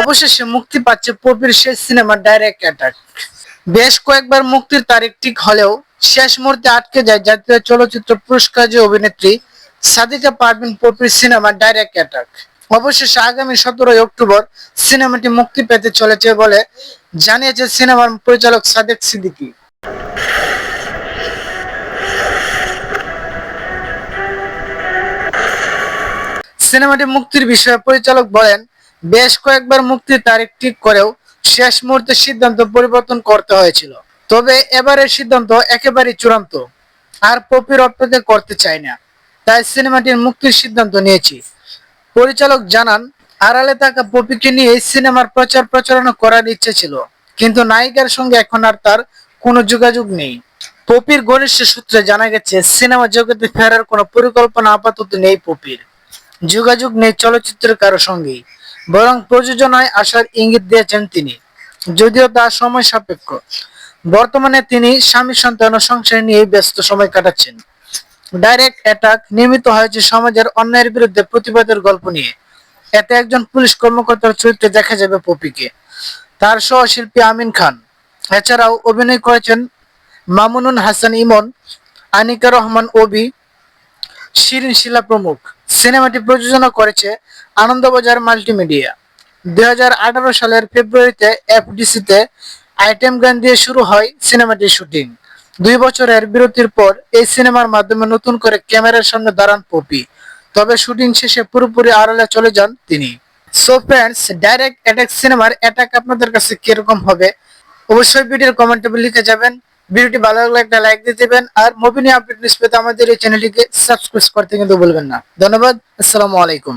অবশেষে মুক্তি পাচ্ছে পপির শেষ সিনেমা ডাইরেক্ট অ্যাটাক। বেশ কয়েকবার মুক্তির তারিখ ঠিক হলেও শেষ মুহূর্তে আটকে যায় জাতীয় চলচ্চিত্র পুরস্কার যে অভিনেত্রী সাদিকা পারভিন পপির সিনেমা ডাইরেক্ট অ্যাটাক। অবশেষে আগামী সতেরোই অক্টোবর সিনেমাটি মুক্তি পেতে চলেছে বলে জানিয়েছে সিনেমার পরিচালক সাদেক সিদ্দিকী। সিনেমাটি মুক্তির বিষয়ে পরিচালক বলেন বেশ কয়েকবার মুক্তির তারিখ ঠিক করেও শেষ মুহূর্তে সিদ্ধান্ত পরিবর্তন করতে হয়েছিল। তবে এবারের সিদ্ধান্ত একেবারেই চূড়ান্ত। আর পপির অপেক্ষা করতে চাই না। তাই সিনেমাটির মুক্তির সিদ্ধান্ত নিয়েছি। পরিচালক জানান, আড়ালে থাকা পপিকে নিয়ে সিনেমার প্রচার প্রচারণা করার ইচ্ছে ছিল। কিন্তু নায়িকার সঙ্গে এখন আর তার কোনো যোগাযোগ নেই। পপির ঘনিষ্ঠ সূত্রে জানা গেছে, সিনেমা জগতে ফেরার কোনো পরিকল্পনা আপাতত নেই পপির। যোগাযোগ নেই চলচ্চিত্রের কারও সঙ্গেই। বরং প্রযোজনায় আসার ইঙ্গিত দিয়েছেন তিনি। যদিও তা সময় সাপেক্ষ। বর্তমানে তিনি স্বামী সন্তান ও সংসার নিয়ে ব্যস্ত সময় কাটাচ্ছেন। ডাইরেক্ট অ্যাটাক নির্মিত হয়েছে সমাজের অন্যায়ের বিরুদ্ধে প্রতিবাদের গল্প নিয়ে। এতে একজন পুলিশ কর্মকর্তার চরিত্রে দেখা যাবে পপিকে। তার সহশিল্পী আমিন খান। এছাড়াও অভিনয় করেছেন মামুনুন হাসান ইমন, আনিকা রহমান ওবি, শিরিন শিলা প্রমুখ। সিনেমাটি প্রযোজনা করেছে আনন্দবাজার মাল্টিমিডিয়া। দুই হাজার আঠারো সালের ফেব্রুয়ারিতে এফডিসিতে আইটেম গান দিয়ে শুরু হয় সিনেমাটির শুটিং। দুই বছরের বিরতির পর এই সিনেমার মাধ্যমে নতুন করে ক্যামেরার সামনে দাঁড়ান পপি। তবে শুটিং শেষে পুরোপুরি আড়ালে চলে যান তিনি। সো ফ্রেন্ডস ডাইরেক্ট অ্যাটাক সিনেমার অ্যাটাক আপনাদের কাছে কীরকম হবে? অবশ্যই ভিডিওর কমেন্টে লিখে যাবেন। ভিডিওটি ভালো লাগলে একটা লাইক দিয়ে দেবেন। আর মুভি নিয়ে আপডেট নিউজ পেতে আমাদের এই চ্যানেলটিকে সাবস্ক্রাইব করতে কিন্তু ভুলবেন না। ধন্যবাদ। আসসালামু আলাইকুম।